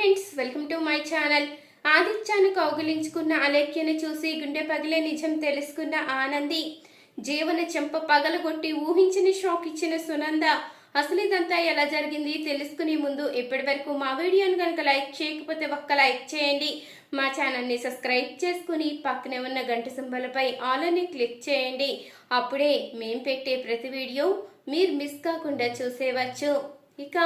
Friends welcome to my channel. ఆదిత్యాను కౌగిలించుకున్న అలేఖ్యను చూసి గుండె పగిలే నిజం తెలుసుకున్న ఆనంది జీవన చెంప పగలగొట్టి ఊహించని షాక్ ఇచ్చిన సునంద అసలు ఇదంతా ఎలా జరిగింది తెలుసుకునే ముందు ఇప్పటి వరకు మా వీడియోను కనుక లైక్ చేయకపోతే ఒక్క లైక్ చేయండి. మా ఛానల్ని సబ్స్క్రైబ్ చేసుకుని పక్కనే ఉన్న గంట సింబలపై ఆల్ అని క్లిక్ చేయండి. అప్పుడే మేం పెట్టే ప్రతి వీడియో మీరు మిస్ కాకుండా చూసేవచ్చు. ఇక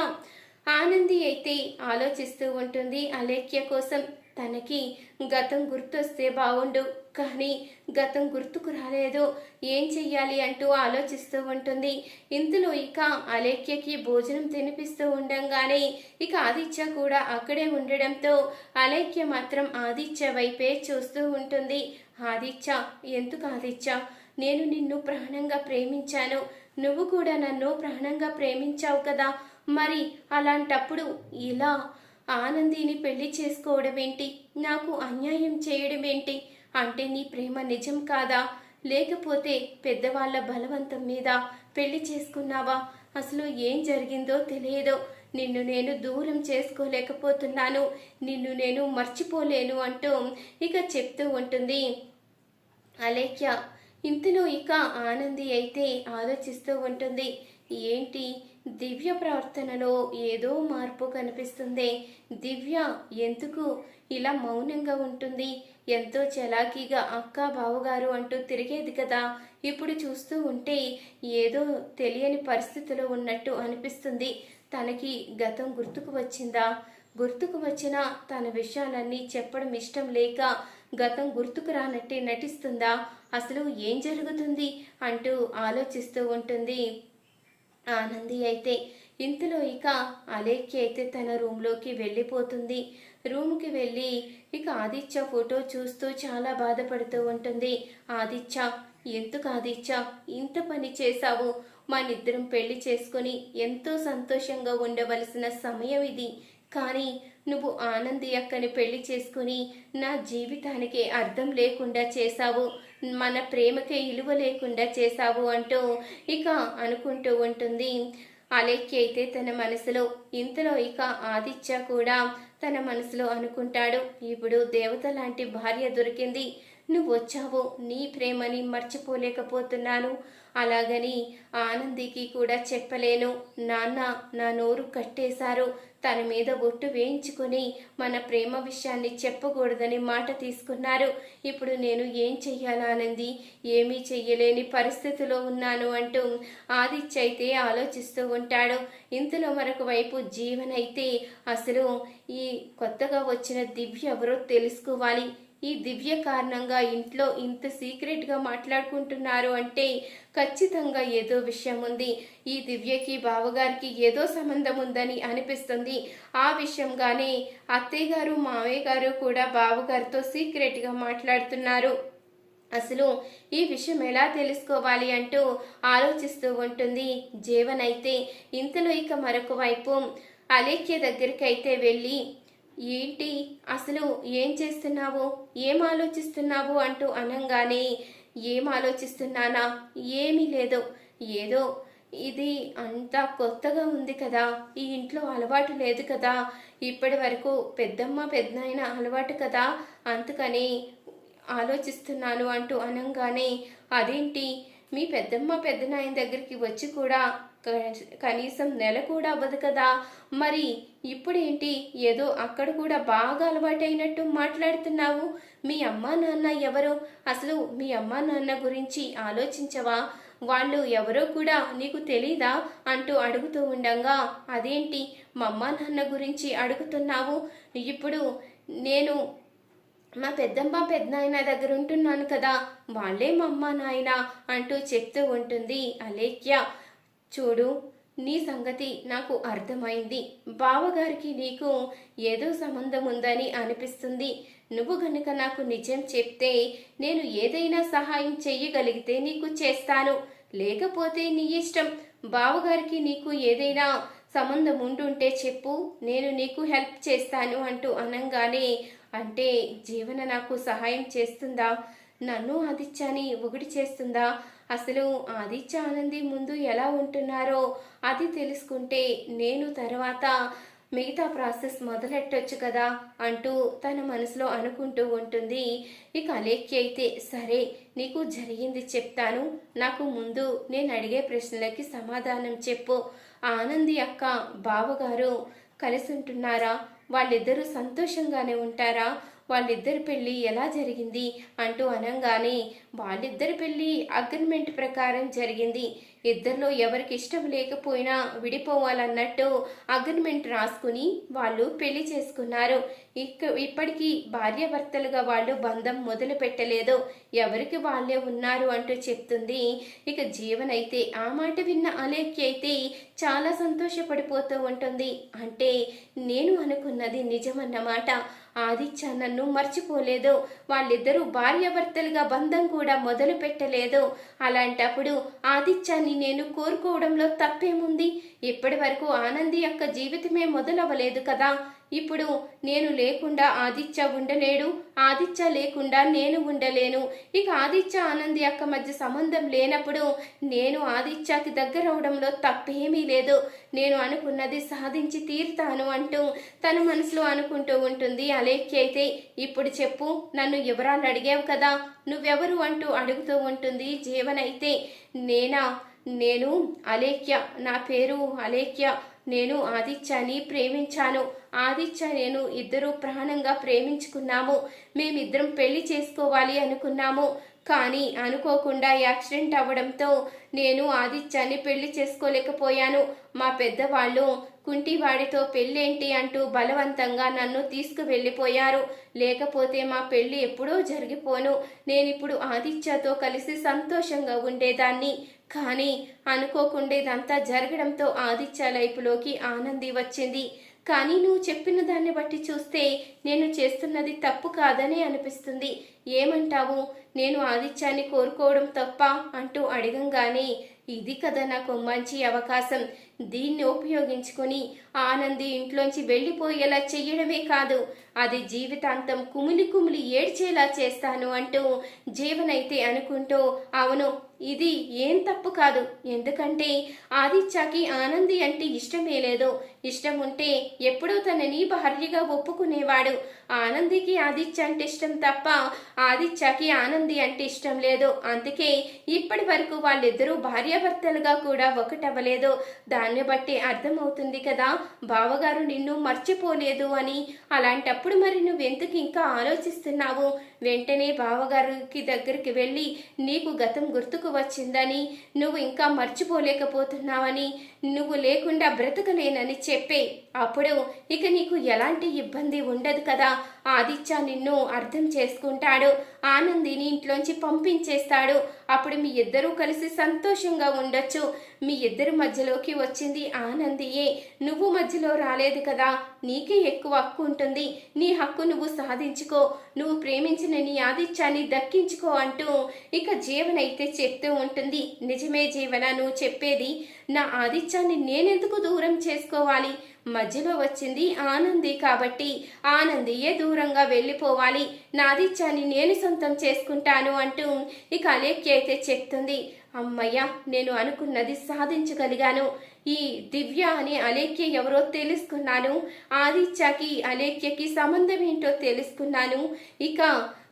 ఆనంది అయితే ఆలోచిస్తూ ఉంటుంది అలేఖ్య కోసం. తనకి గతం గుర్తొస్తే బాగుండు కానీ గతం గుర్తుకు రాలేదు. ఏం చెయ్యాలి అంటూ ఆలోచిస్తూ ఉంటుంది. ఇందులో ఇక అలేఖ్యకి భోజనం తినిపిస్తూ ఉండంగానే ఇక ఆదిత్య కూడా అక్కడే ఉండడంతో అలేఖ్య మాత్రం ఆదిత్య వైపే చూస్తూ ఉంటుంది. ఆదిత్య ఎందుకు ఆదిత్య? నేను నిన్ను ప్రాణంగా ప్రేమించాను. నువ్వు కూడా నన్ను ప్రాణంగా ప్రేమించావు కదా. మరి అలాంటప్పుడు ఇలా ఆనందిని పెళ్ళి చేసుకోవడమేంటి? నాకు అన్యాయం చేయడమేంటి? అంటే నీ ప్రేమ నిజం కాదా? లేకపోతే పెద్దవాళ్ళ బలవంతం మీద పెళ్ళి చేసుకున్నావా? అసలు ఏం జరిగిందో తెలియదో. నిన్ను నేను దూరం చేసుకోలేకపోతున్నాను. నిన్ను నేను మర్చిపోలేను అంటూ ఇక చెప్తూ ఉంటుంది అలేఖ్య. ఇంతలో ఇక ఆనంది అయితే ఆలోచిస్తూ ఉంటుంది. ఏంటి? దివ్య ప్రవర్తనలో ఏదో మార్పు కనిపిస్తుంది. దివ్య ఎందుకు? ఇలా మౌనంగా ఉంటుంది. ఎంతో చలాకీగా అక్క బావగారు అంటూ తిరిగేది కదా. ఇప్పుడు చూస్తూ ఉంటే ఏదో తెలియని పరిస్థితిలో ఉన్నట్టు అనిపిస్తుంది. తనకి గతం గుర్తుకు వచ్చిందా? గుర్తుకు వచ్చిన తన విషయాలన్నీ చెప్పడం ఇష్టం లేక గతం గుర్తుకు రానట్టే నటిస్తుందా? అసలు ఏం జరుగుతుంది? అంటూ ఆలోచిస్తూ ఉంటుంది. ఆనంది అయితే ఇంతలో ఇక అలేఖ్య అయితే తన రూమ్లోకి వెళ్ళిపోతుంది. రూమ్కి వెళ్ళి ఇక ఆదిత్య ఫోటో చూస్తూ చాలా బాధపడుతూ ఉంటుంది. ఆదిత్య ఎందుకు ఆదిత్య? ఇంత పని చేశావు. మనిద్దరం పెళ్ళి చేసుకొని ఎంతో సంతోషంగా ఉండవలసిన సమయం ఇది. కానీ నువ్వు ఆనంది అక్కని పెళ్ళి చేసుకుని నా జీవితానికి అర్థం లేకుండా చేశావు. మన ప్రేమకే ఇలువ లేకుండా చేశావు అంటూ ఇక అనుకుంటూ ఉంటుంది. అలేఖ్య అయితే తన మనసులో ఇంతలో ఇక ఆదిత్య కూడా తన మనసులో అనుకుంటాడు. ఇప్పుడు దేవత లాంటి భార్య దొరికింది. నువ్వు వచ్చావు నీ ప్రేమని మర్చిపోలేకపోతున్నాను. అలాగని ఆనందికి కూడా చెప్పలేను. నాన్న నా నోరు కట్టేశారు. తన మీద ఒట్టు వేయించుకుని మన ప్రేమ విషయాన్ని చెప్పకూడదని మాట తీసుకున్నారు. ఇప్పుడు నేను ఏం చెయ్యాలానంది ఏమీ చెయ్యలేని పరిస్థితిలో ఉన్నాను అంటూ ఆదిత్య అయితే ఆలోచిస్తూ ఉంటాడు. ఇంతలో మరొక వైపు జీవనైతే అసలు ఈ కొత్తగా వచ్చిన దివ్య ఎవరో తెలుసుకోవాలి. ఈ దివ్య కారణంగా ఇంట్లో ఇంత సీక్రెట్గా మాట్లాడుకుంటున్నారు అంటే ఖచ్చితంగా ఏదో విషయం ఉంది. ఈ దివ్యకి బావగారికి ఏదో సంబంధం ఉందని అనిపిస్తుంది. ఆ విషయంగానే అత్తయ్య గారు మావయ్య గారు కూడా బావగారితో సీక్రెట్గా మాట్లాడుతున్నారు. అసలు ఈ విషయం ఎలా తెలుసుకోవాలి అంటూ ఆలోచిస్తూ ఉంటుంది జీవన్ అయితే. ఇంతలో ఇక మరొక వైపు అలేఖ్య దగ్గరికి అయితే వెళ్ళి ఏంటి? అసలు ఏం చేస్తున్నావు? ఏం ఆలోచిస్తున్నావు? అంటూ అనంగానే ఏం ఆలోచిస్తున్నానా? ఏమీ లేదు. ఏదో ఇది అంతా కొత్తగా ఉంది కదా. ఈ ఇంట్లో అలవాటు లేదు కదా. ఇప్పటి వరకు పెద్దమ్మ పెద్దనాయన అలవాటు కదా. అందుకని ఆలోచిస్తున్నాను అంటూ అనంగానే అదేంటి? మీ పెద్దమ్మ పెద్దనాయన దగ్గరికి వచ్చి కూడా కనీసం నెల కూడా అవ్వదు కదా? మరి ఇప్పుడేంటి? ఏదో అక్కడ కూడా బాగా అలవాటైనట్టు మాట్లాడుతున్నావు. మీ అమ్మా నాన్న ఎవరు? అసలు మీ అమ్మా నాన్న గురించి ఆలోచించవా? వాళ్ళు ఎవరో కూడా నీకు తెలీదా? అంటూ అడుగుతూ ఉండగా. అదేంటి? మా అమ్మా నాన్న గురించి అడుగుతున్నావు? ఇప్పుడు నేను మా పెద్దమ్మ పెద్దనాయన దగ్గర ఉంటున్నాను కదా. వాళ్ళే మా అమ్మ నాయన అంటూ చెప్తూ ఉంటుంది అలేఖ్య. చూడు నీ సంగతి నాకు అర్థమైంది. బావగారికి నీకు ఏదో సంబంధం ఉందని అనిపిస్తుంది. నువ్వు గనుక నాకు నిజం చెప్తే నేను ఏదైనా సహాయం చెయ్యగలిగితే నీకు చేస్తాను. లేకపోతే నీ ఇష్టం. బావగారికి నీకు ఏదైనా సంబంధం ఉండుంటే చెప్పు నేను నీకు హెల్ప్ చేస్తాను అంటూ అనంగానే అంటే జీవన నాకు సహాయం చేస్తుందా? నన్ను ఆదిత్యాని ఒకటి చేస్తుందా? అసలు ఆదిత్య ఆనంది ముందు ఎలా ఉంటున్నారో అది తెలుసుకుంటే నేను తర్వాత మిగతా ప్రాసెస్ మొదలెట్టొచ్చు కదా అంటూ తన మనసులో అనుకుంటూ ఉంటుంది. ఇక అలేఖ్య అయితే సరే నీకు జరిగింది చెప్తాను. నాకు ముందు నేను అడిగే ప్రశ్నలకి సమాధానం చెప్పు. ఆనంది అక్క బావగారు కలిసి ఉంటున్నారా వాళ్ళిద్దరూ సంతోషంగానే ఉంటారా? వాళ్ళిద్దరి పెళ్ళి ఎలా జరిగింది? అంటూ అనగానే వాళ్ళిద్దరి పెళ్ళి అగ్రిమెంట్ ప్రకారం జరిగింది. ఇద్దరిలో ఎవరికి ఇష్టం లేకపోయినా విడిపోవాలన్నట్టు అగ్రిమెంట్ రాసుకుని వాళ్ళు పెళ్ళి చేసుకున్నారు. ఇక ఇప్పటికీ భార్యాభర్తలుగా వాళ్ళు బంధం మొదలు పెట్టలేదు. ఎవరికి వాళ్ళే ఉన్నారు అంటూ చెప్తుంది. ఇక జీవన్ అయితే ఆ మాట విన్న అలేఖ్య అయితే చాలా సంతోషపడిపోతూ ఉంటుంది. అంటే నేను అనుకున్నది నిజమన్నమాట. ఆదిత్య నన్ను మర్చిపోలేదు. వాళ్ళిద్దరూ భార్యాభర్తలుగా బంధం కూడా మొదలు పెట్టలేదు. అలాంటప్పుడు ఆదిత్యాన్ని నేను కోరుకోవడంలో తప్పేముంది? ఇప్పటి వరకు ఆనంది యొక్క జీవితమే మొదలవ్వలేదు కదా. ఇప్పుడు నేను లేకుండా ఆదిత్య ఉండలేడు ఆదిత్య లేకుండా నేను ఉండలేను. ఇక ఆదిత్య ఆనంది అక్క మధ్య సంబంధం లేనప్పుడు నేను ఆదిత్యకి దగ్గర అవడంలో తప్పేమీ లేదు. నేను అనుకున్నది సాధించి తీరుతాను అంటూ తన మనసులో అనుకుంటూ ఉంటుంది. అలేఖ్య అయితే ఇప్పుడు చెప్పు నన్ను ఎవరాలు అడిగావు కదా? నువ్వెవరు? అంటూ అడుగుతూ ఉంటుంది. జీవనైతే నేనా? నేను? అలేఖ్య? నా పేరు అలేఖ్య? నేను ఆదిత్యాన్ని ప్రేమించాను. ఆదిత్య నేను ఇద్దరు ప్రాణంగా ప్రేమించుకున్నాము. మేమిద్దరం పెళ్ళి చేసుకోవాలి అనుకున్నాము. కానీ అనుకోకుండా యాక్సిడెంట్ అవ్వడంతో నేను ఆదిత్యాన్ని పెళ్ళి చేసుకోలేకపోయాను. మా పెద్దవాళ్ళు కుంటివాడితో పెళ్ళేంటి అంటూ బలవంతంగా నన్ను తీసుకువెళ్ళిపోయారు. లేకపోతే మా పెళ్ళి ఎప్పుడో జరిగిపోను. నేనిప్పుడు ఆదిత్యతో కలిసి సంతోషంగా ఉండేదాన్ని. కానీ అనుకోకుండా ఇదంతా జరగడంతో ఆదిత్య లైపులోకి ఆనంది వచ్చింది. కానీ నువ్వు చెప్పిన దాన్ని బట్టి చూస్తే నేను చేస్తున్నది తప్పు కాదని అనిపిస్తుంది. ఏమంటావు? నేను ఆదిత్యాన్ని కోరుకోవడం తప్ప అంటూ అడగంగానే ఇది కదా నాకు మంచి అవకాశం. దీన్ని ఉపయోగించుకొని ఆనంది ఇంట్లోంచి వెళ్ళిపోయేలా చెయ్యడమే కాదు అది జీవితాంతం కుమిలి కుమిలి ఏడ్చేలా చేస్తాను అంటూ జీవనైతే అనుకుంటూ అవును ఇది ఏం తప్పు కాదు. ఎందుకంటే ఆదిత్యకి ఆనంది అంటే ఇష్టమే లేదు. ఇష్టం ఉంటే ఎప్పుడూ తనని భార్యగా ఒప్పుకునేవాడు. ఆనందికి ఆదిత్య అంటే ఇష్టం తప్ప ఆదిత్యకి ఆనంది అంటే ఇష్టం లేదు. అందుకే ఇప్పటి వరకు వాళ్ళిద్దరూ భార్యాభర్తలుగా కూడా ఒకటవ్వలేదు. దాన్ని బట్టి అర్థమవుతుంది కదా బావగారు నిన్ను మర్చిపోలేదు అని. అలాంటప్పుడు మరి నువ్వెందుకు ఇంకా ఆలోచిస్తున్నావు? వెంటనే బావగారికి దగ్గరికి వెళ్ళి నీకు గతం గుర్తుకు వచ్చిందని నువ్వు ఇంకా మర్చిపోలేకపోతున్నావని నువ్వు లేకుండా బ్రతకలేనని చెప్పే. అప్పుడు ఇక నీకు ఎలాంటి ఇబ్బంది ఉండదు కదా. ఆదిత్య నిన్ను అర్థం చేసుకుంటాడు. ఆనందిని ఇంట్లోంచి పంపించేస్తాడు. అప్పుడు మీ ఇద్దరూ కలిసి సంతోషంగా ఉండొచ్చు. మీ ఇద్దరి మధ్యలోకి వచ్చింది ఆనందియే. నువ్వు మధ్యలో రాలేదు కదా. నీకే ఎక్కువ హక్కు ఉంటుంది. నీ హక్కు నువ్వు సాధించుకో. నువ్వు ప్రేమించిన నీ ఆదిత్యాన్ని దక్కించుకో అంటూ ఇక జీవన అయితే చెప్తూ ఉంటుంది. నిజమే జీవన నువ్వు చెప్పేది నా ఆదిత్యాన్ని నేనెందుకు దూరం చేసుకోవాలి? మధ్యలో వచ్చింది ఆనంది కాబట్టి ఆనందియే దూరంగా వెళ్ళిపోవాలి? నాదిత్యాన్ని నేను సొంతం చేసుకుంటాను అంటూ ఇక అలేఖ్య అయితే చెప్తుంది. అమ్మయ్య నేను అనుకున్నది సాధించగలిగాను. ఈ దివ్య అనే అలేఖ్య ఎవరో తెలుసుకున్నాను. ఆదిత్యకి అలేఖ్యకి సంబంధం ఏంటో తెలుసుకున్నాను. ఇక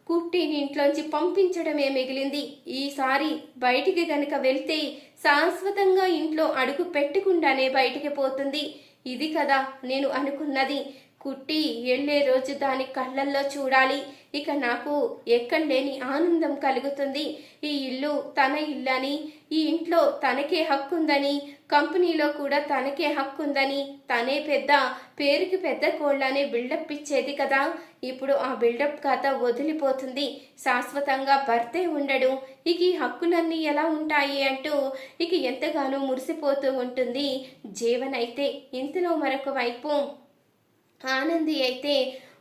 కుట్టిని ఇంట్లోంచి పంపించడమే మిగిలింది. ఈసారి బయటికి గనక వెళ్తే శాశ్వతంగా ఇంట్లో అడుగు పెట్టకుండానే బయటికి పోతుంది. ఇది కదా నేను అనుకున్నది. కుట్టి వెళ్ళే రోజు దాని కళ్ళల్లో చూడాలి. ఇక నాకు ఎక్కడలేని ఆనందం కలుగుతుంది. ఈ ఇల్లు తన ఇల్లని ఈ ఇంట్లో తనకే హక్కుందని కంపెనీలో కూడా తనకే హక్కుందని తనే పెద్ద పేరుకి పెద్ద కోళ్ళనే బిల్డప్ ఇచ్చేది కదా. ఇప్పుడు ఆ బిల్డప్ కథ వదిలిపోతుంది. శాశ్వతంగా భర్తే ఉండడు. ఇక ఈ హక్కులన్నీ ఎలా ఉంటాయి అంటూ ఇక ఎంతగానో మురిసిపోతూ ఉంటుంది. జీవనైతే ఇంతలో మరొక వైపు. ఆనంది అయితే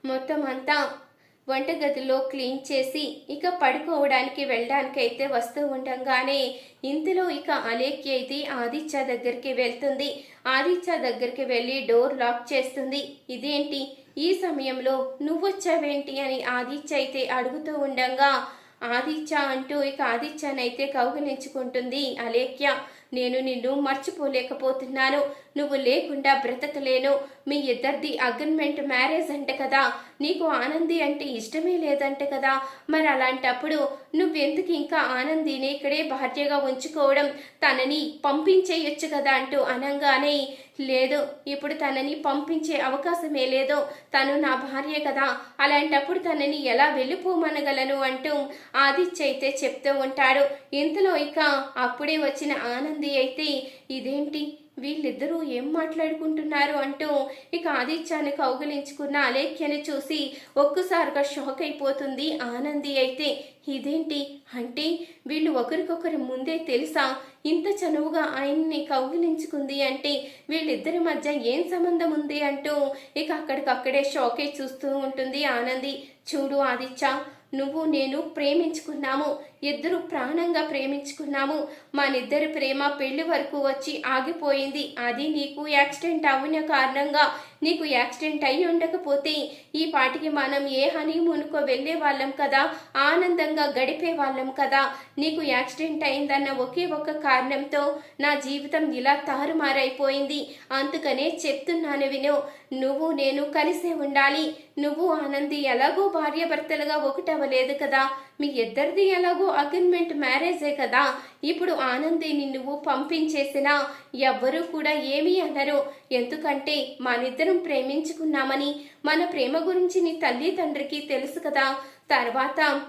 మొత్తం అంతా వంటగదిలో క్లీన్ చేసి ఇక పడుకోవడానికి వెళ్ళడానికి అయితే వస్తూ ఉండగానే ఇంతలో ఇక అలేఖ్య అయితే ఆదిత్య దగ్గరికి వెళ్తుంది. ఆదిత్య దగ్గరికి వెళ్ళి డోర్ లాక్ చేస్తుంది. ఇదేంటి? ఈ సమయంలో నువ్వొచ్చావేంటి అని ఆదిత్య అయితే అడుగుతూ ఉండగా ఆదిత్య అంటూ ఇక ఆదిత్యనైతే కౌగిలించుకుంటుంది అలేఖ్య. నేను నిన్ను మర్చిపోలేకపోతున్నాను. నువ్వు లేకుండా బ్రతకలేను. మీ ఇద్దరిది అగ్రిమెంట్ మ్యారేజ్ అంట కదా. నీకు ఆనంది అంటే ఇష్టమే లేదంట కదా. మరి అలాంటప్పుడు నువ్వెందుకు ఇంకా ఆనందిని ఇక్కడే భార్యగా ఉంచుకోవడం? తనని పంపించేయొచ్చు కదా అంటూ అనంగానే లేదు ఇప్పుడు తనని పంపించే అవకాశమే లేదు. తను నా భార్య కదా. అలాంటప్పుడు తనని ఎలా వెళ్ళిపోమనగలను అంటూ ఆదిత్య అయితే చెప్తూ ఉంటాడు. ఇంతలో ఇక అప్పుడే వచ్చిన ఆనంద్ అయితే ఇదేంటి? వీళ్ళిద్దరూ ఏం మాట్లాడుకుంటున్నారు అంటూ ఇక ఆదిత్యాన్ని కౌగిలించుకున్న అలేఖ్యని చూసి ఒక్కసారిగా షాక్ అయిపోతుంది ఆనంది. అయితే ఇదేంటి? అంటే వీళ్ళు ఒకరికొకరు ముందే తెలుసా? ఇంత చనువుగా ఆయన్ని కౌగిలించుకుంది అంటే వీళ్ళిద్దరి మధ్య ఏం సంబంధం ఉంది అంటూ ఇక అక్కడికక్కడే షాకే చూస్తూ ఉంటుంది ఆనంది. చూడు ఆదిత్య నువ్వు నేను ప్రేమించుకున్నాము. ఇద్దరు ప్రాణంగా ప్రేమించుకున్నాము. మనిద్దరి ప్రేమ పెళ్ళి వరకు వచ్చి ఆగిపోయింది. అది నీకు యాక్సిడెంట్ అవ్విన కారణంగా నీకు యాక్సిడెంట్ అయి ఉండకపోతే ఈ పాటికి మనం ఏ హనీమూన్కో వెళ్ళే వాళ్ళం కదా? ఆనందంగా గడిపే వాళ్ళం కదా? నీకు యాక్సిడెంట్ అయిందన్న ఒకే ఒక్క కారణంతో నా జీవితం ఇలా తారుమారైపోయింది. అందుకనే చెప్తున్నాను విను నువ్వు నేను కలిసే ఉండాలి. నువ్వు ఆనంది ఎలాగో భార్యాభర్తలుగా ఒకటవ్వలేదు కదా? మీ ఇద్దరిది ఎలాగో అగ్రిమెంట్ మ్యారేజే కదా? ఇప్పుడు ఆనందిని నువ్వు పంపించేసినా ఎవ్వరూ కూడా ఏమీ అనరు. ఎందుకంటే మనిద్దరం ప్రేమించుకున్నామని మన ప్రేమ గురించి నీ తల్లి తండ్రికి తెలుసు కదా. తర్వాత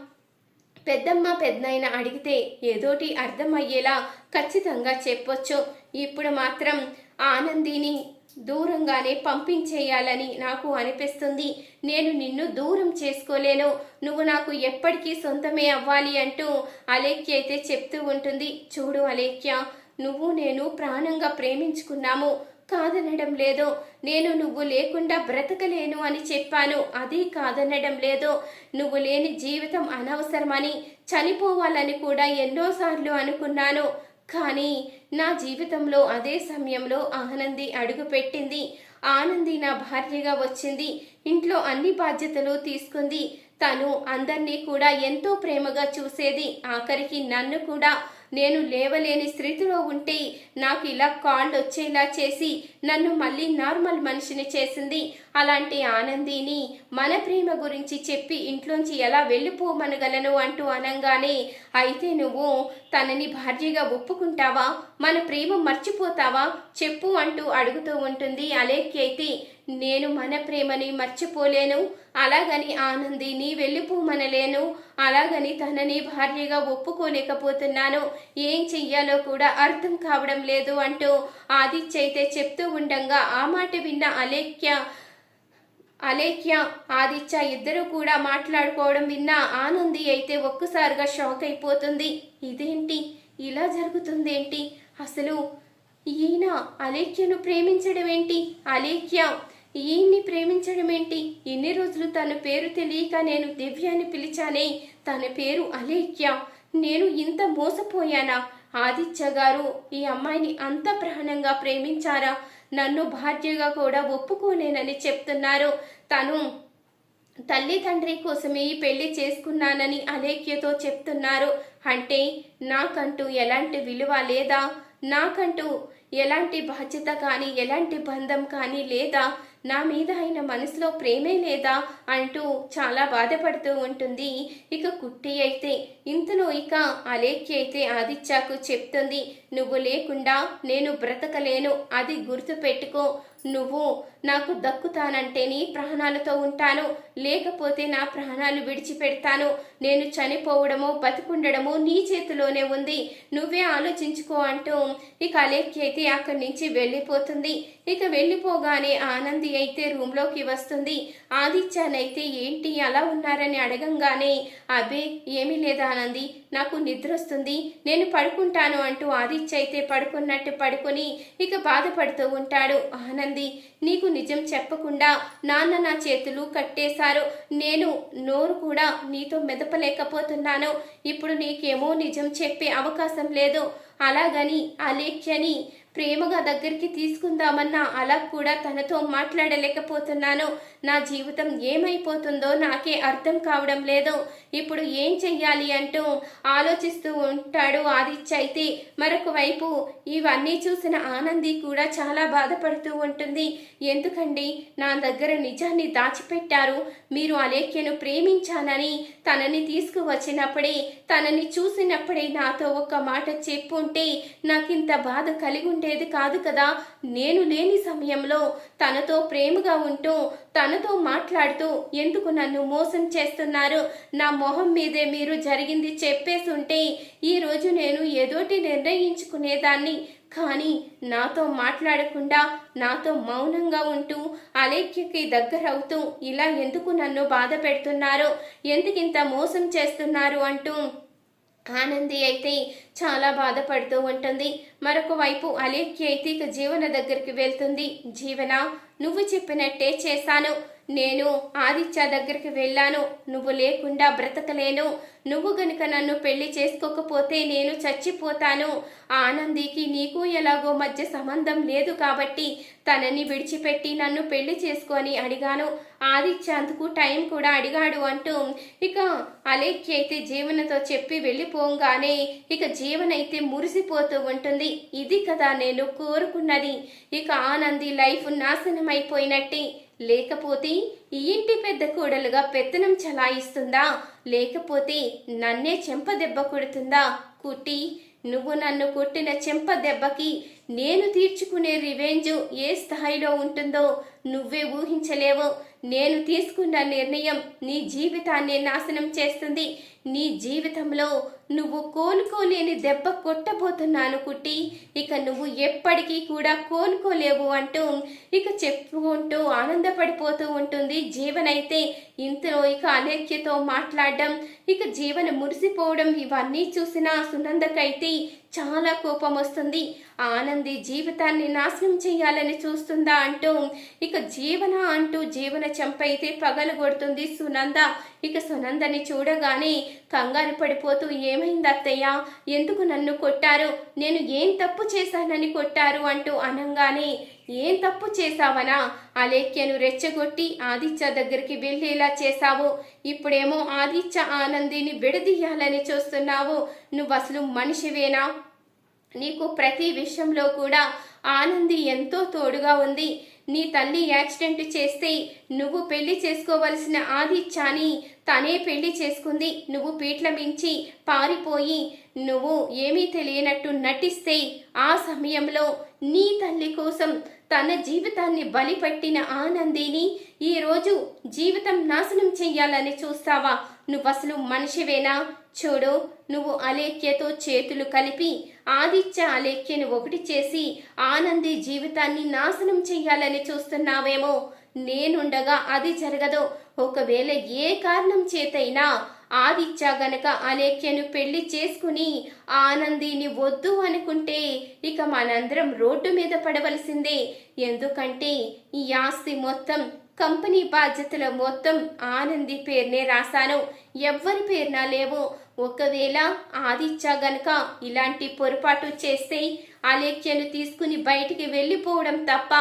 పెద్దమ్మ పెద్దయిన అడిగితే ఏదోటి అర్థమయ్యేలా ఖచ్చితంగా చెప్పొచ్చు. ఇప్పుడు మాత్రం ఆనందిని దూరంగానే పంపించేయాలని నాకు అనిపిస్తుంది. నేను నిన్ను దూరం చేసుకోలేను. నువ్వు నాకు ఎప్పటికీ సొంతమే అవ్వాలి అంటూ అలేఖ్య అయితే చెప్తూ ఉంటుంది. చూడు అలేఖ్య నువ్వు నేను ప్రాణంగా ప్రేమించుకున్నాము. కాదనడం లేదు నేను నువ్వు లేకుండా బ్రతకలేను అని చెప్పాను. అది కాదనడం లేదు నువ్వు లేని జీవితం అనవసరమని చనిపోవాలని కూడా ఎన్నోసార్లు అనుకున్నాను. కానీ నా జీవితంలో అదే సమయంలో ఆనంది అడుగుపెట్టింది. ఆనంది నా భార్యగా వచ్చింది. ఇంట్లో అన్ని బాధ్యతలు తీసుకుంది. తను అందరినీ కూడా ఎంతో ప్రేమగా చూసేది. ఆఖరికి నన్ను కూడా నేను లేవలేని స్థితిలో ఉంటే నాకు ఇలా కాళ్ళు వచ్చేలా చేసి నన్ను మళ్ళీ నార్మల్ మనిషిని చేసింది. అలాంటి ఆనందిని మన ప్రేమ గురించి చెప్పి ఇంట్లోంచి ఎలా వెళ్ళిపోమనగలను అంటూ అనంగానే అయితే నువ్వు తనని భార్యగా ఒప్పుకుంటావా? మన ప్రేమ మర్చిపోతావా? చెప్పు అంటూ అడుగుతూ ఉంటుంది అలేఖ్య. అయితే నేను మన ప్రేమని మర్చిపోలేను అలాగని ఆనందిని వెళ్ళిపోమనలేను అలాగని తనని భార్యగా ఒప్పుకోలేకపోతున్నాను ఏం చెయ్యాలో కూడా అర్థం కావడం లేదు అంటూ ఆదిత్య అయితే చెప్తూ ఉండగా ఆ మాట విన్న అలేఖ్య అలేఖ్య ఆదిత్య ఇద్దరు కూడా మాట్లాడుకోవడం విన్న ఆనంది అయితే ఒక్కసారిగా షాక్ అయిపోతుంది. ఇదేంటి? ఇలా జరుగుతుందేంటి? అసలు ఈయన అలేఖ్యను ప్రేమించడం ఏంటి? అలేఖ్య ఈయన్ని ప్రేమించడం ఏంటి? ఎన్ని రోజులు తన పేరు తెలియక నేను దివ్యాన్ని పిలిచానే? తన పేరు అలేఖ్య. నేను ఇంత మోసపోయానా? ఆదిత్య గారు ఈ అమ్మాయిని అంత ప్రాణంగా ప్రేమించారా? నన్ను భార్యగా కూడా ఒప్పుకోలేనని చెప్తున్నారు. తను తల్లి తండ్రి కోసమే ఈ పెళ్ళి చేసుకున్నానని అలేఖ్యతో చెప్తున్నారు. అంటే నాకంటూ ఎలాంటి విలువ లేదా? నాకంటూ ఎలాంటి బాధ్యత కానీ ఎలాంటి బంధం కానీ లేదా? నా మీద ఆయన మనసులో ప్రేమే లేదా అంటూ చాలా బాధపడుతూ ఉంటుంది. ఇక కుట్టి అయితే ఇంతలో ఇక అలేఖ్య అయితే ఆదిత్యకు చెప్తుంది నువ్వు లేకుండా నేను బ్రతకలేను అది గుర్తు పెట్టుకో. నువ్వు నాకు దక్కుతానంటే నీ ప్రాణాలతో ఉంటాను లేకపోతే నా ప్రాణాలు విడిచిపెడతాను. నేను చనిపోవడమో బతుకుండడమో నీ చేతిలోనే ఉంది. నువ్వే ఆలోచించుకో అంటూ ఇక అలేఖ్య అయితే అక్కడి నుంచి వెళ్ళిపోతుంది. ఇక వెళ్ళిపోగానే ఆనంది అయితే రూమ్లోకి వస్తుంది. ఆదిత్యనైతే ఏంటి అలా ఉన్నారని అడగంగానే అబే ఏమీ లేదా ఆనంది? నాకు నిద్ర వస్తుంది నేను పడుకుంటాను అంటూ ఆదిత్య అయితే పడుకున్నట్టు పడుకొని ఇక బాధపడుతూ ఉంటాడు. ఆనంది నీకు నిజం చెప్పకుండా నాన్న నా చేతులు కట్టేశారు. నేను నోరు కూడా నీతో మెదపలేకపోతున్నాను. ఇప్పుడు నీకేమో నిజం చెప్పే అవకాశం లేదు. అలాగని అలేఖ్యని ప్రేమగా దగ్గరికి తీసుకుందామన్నా అలా కూడా తనతో మాట్లాడలేకపోతున్నాను. నా జీవితం ఏమైపోతుందో నాకే అర్థం కావడం లేదు. ఇప్పుడు ఏం చెయ్యాలి అంటూ ఆలోచిస్తూ ఉంటాడు ఆదిత్య. అయితే మరొక వైపు ఇవన్నీ చూసిన ఆనంది కూడా చాలా బాధపడుతూ ఉంటుంది. ఎందుకండి? నా దగ్గర నిజాన్ని దాచిపెట్టారు. మీరు అలేఖ్యను ప్రేమించానని తనని తీసుకువచ్చినప్పుడే తనని చూసినప్పుడే నాతో ఒక్క మాట చెప్పుంటే నాకింత బాధ కలిగి ఉండేది కాదు కదా? నేను లేని సమయంలో తనతో ప్రేమగా ఉంటూ తనతో మాట్లాడుతూ ఎందుకు నన్ను మోసం చేస్తున్నారు? నా మొహం మీదే మీరు జరిగింది చెప్పేసి ఉంటే ఈరోజు నేను ఏదోటి నిర్ణయించుకునేదాన్ని. కానీ నాతో మాట్లాడకుండా నాతో మౌనంగా ఉంటూ అలేఖ్యకి దగ్గరవుతూ ఇలా ఎందుకు నన్ను బాధ పెడుతున్నారో ఎందుకింత మోసం చేస్తున్నారు అంటూ ఆనంది అయితే చాలా బాధపడుతూ ఉంటుంది. మరొక వైపు అలేఖ్య అయితే ఇక జీవన దగ్గరికి వెళ్తుంది. జీవన నువ్వు చెప్పినట్టే చేశాను. నేను ఆదిత్య దగ్గరికి వెళ్ళాను. నువ్వు లేకుండా బ్రతకలేను. నువ్వు గనుక నన్ను పెళ్ళి చేసుకోకపోతే నేను చచ్చిపోతాను. ఆనందికి నీకు ఎలాగో మధ్య సంబంధం లేదు కాబట్టి తనని విడిచిపెట్టి నన్ను పెళ్ళి చేసుకొని అడిగాను. ఆదిత్య అందుకు టైం కూడా అడిగాడు అంటూ ఇక అలేఖ్య అయితే జీవనతో చెప్పి వెళ్ళిపోగానే ఇక జీవన అయితే మురిసిపోతూ ఉంటుంది. ఇది కదా నేను కోరుకున్నది. ఇక ఆనంది లైఫ్ నాశనం అయిపోయినట్టే లేకపోతే ఈ ఇంటి పెద్ద కోడలుగా పెత్తనం చలాయిస్తుందా? లేకపోతే నన్నే చెంప దెబ్బ కొడుతుందా? కుట్టి నువ్వు నన్ను కొట్టిన చెంప దెబ్బకి నేను తీర్చుకునే రివెంజ్ ఏ స్థాయిలో ఉంటుందో నువ్వే ఊహించలేవు. నేను తీసుకున్న నిర్ణయం నీ జీవితాన్ని నాశనం చేస్తుంది. నీ జీవితంలో నువ్వు కోలుకోలేని దెబ్బ కొట్టబోతున్నాను కుట్టి. ఇక నువ్వు ఎప్పటికీ కూడా కోలుకోలేవు అంటూ ఇక చెప్పుకుంటూ ఆనందపడిపోతూ ఉంటుంది జీవనైతే. ఇంతలో ఇక అనేక్యతో మాట్లాడడం ఇక జీవన మురిసిపోవడం ఇవన్నీ చూసిన సునందకైతే చాలా కోపం వస్తుంది. ఆనంది జీవితాన్ని నాశనం చేయాలని చూస్తుందా అంటూ ఇక జీవన అంటూ జీవన చంపైతే పగలగొడుతుంది సునంద. ఇక సునందని చూడగానే కంగారు పడిపోతూ ఏమైంది అత్తయ్య? ఎందుకు నన్ను కొట్టారు? నేను ఏం తప్పు చేశానని కొట్టారు? అంటూ అనంగానే ఏం తప్పు చేశావనా? అలేఖ్యను రెచ్చగొట్టి ఆదిత్య దగ్గరికి వెళ్ళేలా చేశావు. ఇప్పుడేమో ఆదిత్య ఆనందిని విడదీయాలని చూస్తున్నావు. నువ్వు అసలు మనిషివేనా? నీకు ప్రతి విషయంలో కూడా ఆనంది ఎంతో తోడుగా ఉంది. నీ తల్లి యాక్సిడెంట్ చేస్తే నువ్వు పెళ్ళి చేసుకోవలసిన ఆదిత్యాని తనే పెళ్ళి చేసుకుంది. నువ్వు పీట్ల మించి పారిపోయి నువ్వు ఏమీ తెలియనట్టు నటిస్తే ఆ సమయంలో నీ తల్లి కోసం తన జీవితాన్ని బలిపెట్టిన ఆనందిని ఈరోజు జీవితం నాశనం చెయ్యాలని చూస్తావా? నువ్వు అసలు మనిషివేనా? చూడు నువ్వు అలేఖ్యతో చేతులు కలిపి ఆదిత్య అలేఖ్యను ఒకటి చేసి ఆనంది జీవితాన్ని నాశనం చెయ్యాలని చూస్తున్నావేమో. నేనుండగా అది జరగదు. ఒకవేళ ఏ కారణం చేతైనా ఆదిత్య గనక అలేఖ్యను పెళ్ళి చేసుకుని ఆనందిని వద్దు అనుకుంటే ఇక మనందరం రోడ్డు మీద పడవలసిందే. ఎందుకంటే ఈ ఆస్తి మొత్తం కంపెనీ బాధ్యతల మొత్తం ఆనంది పేరునే రాశాను. ఎవ్వరి పేరున లేవు ఒకవేళ ఆదిత్య గనక ఇలాంటి పొరపాటు చేస్తే అలేఖ్యను తీసుకుని బయటికి వెళ్ళిపోవడం తప్ప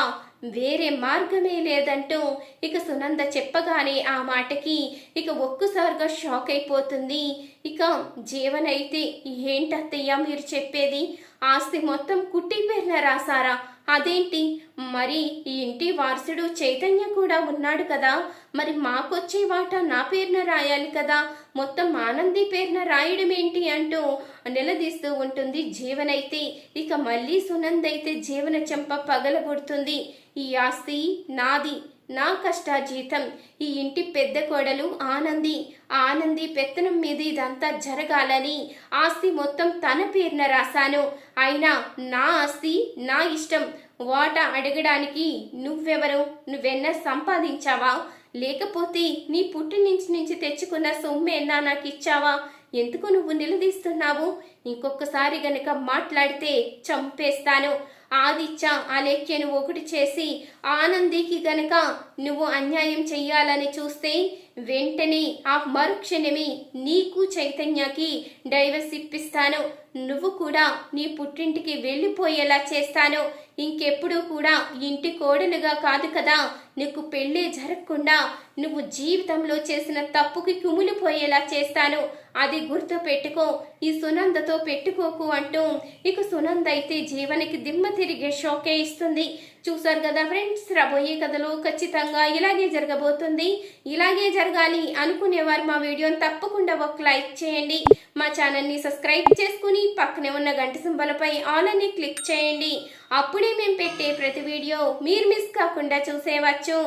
వేరే మార్గమే లేదంటూ ఇక సునంద చెప్పగానే ఆ మాటకి ఇక ఒక్కసారిగా షాక్ అయిపోతుంది. ఇక జీవనైతే ఏంటత్తయ్య మీరు చెప్పేది? ఆస్తి మొత్తం కుట్టి పేరున రాసారా? అదేంటి? మరి ఈ ఇంటి వారసుడు చైతన్య కూడా ఉన్నాడు కదా? మరి మాకొచ్చే వాటా నా పేరున రాయాలి కదా? మొత్తం ఆనంది పేరున రాయడం ఏంటి అంటూ నిలదీస్తూ ఉంటుంది జీవనైతే. ఇక మళ్ళీ సునందైతే జీవన చెంప పగలగొడుతుంది. ఈ ఆస్తి నాది. నా కష్టాజీతం ఈ ఇంటి పెద్ద కోడలు ఆనంది. ఆనంది పెత్తనం మీద ఇదంతా జరగాలని ఆస్తి మొత్తం తన పేరున రాశాను. అయినా నా ఆస్తి నా ఇష్టం. వాట అడగడానికి నువ్వెవరు? నువ్వెన్న సంపాదించావా? లేకపోతే నీ పుట్టినించి నుంచి తెచ్చుకున్న సొమ్మేనా నాకు ఇచ్చావా ఎందుకు నువ్వు నిలదీస్తున్నావు? ఇంకొకసారి గనక మాట్లాడితే చంపేస్తాను. ఆదిత్య అలేఖ్యను ఒకటి చేసి ఆనందికి గనక నువ్వు అన్యాయం చెయ్యాలని చూస్తే వెంటనే ఆ మరుక్షణమే నీకు చైతన్యకి డైవర్స్ ఇప్పిస్తాను నువ్వు కూడా నీ పుట్టింటికి వెళ్ళిపోయేలా చేస్తాను. ఇంకెప్పుడు కూడా ఇంటి కోడలుగా కాదు కదా. నీకు పెళ్ళే జరగకుండా నువ్వు జీవితంలో చేసిన తప్పుకి కుమిలిపోయేలా చేస్తాను. అది గుర్తు పెట్టుకో ఈ సునందతో పెట్టుకోకు అంటూ ఇక సునంద అయితే జీవనికి దిమ్మ తిరిగే షోకే ఇస్తుంది. చూసారు కదా ఫ్రెండ్స్ రాబోయే కథలో ఖచ్చితంగా ఇలాగే జరగబోతుంది. ఇలాగే జరగాలి అనుకునేవారు మా వీడియోని తప్పకుండా ఒక లైక్ చేయండి. మా ఛానల్ని సబ్స్క్రైబ్ చేసుకుని పక్కనే ఉన్న గంట సింబలపై ఆల్ అని క్లిక్ చేయండి. అప్పుడే మేము పెట్టే ప్రతి వీడియో మీరు మిస్ కాకుండా చూసేవచ్చు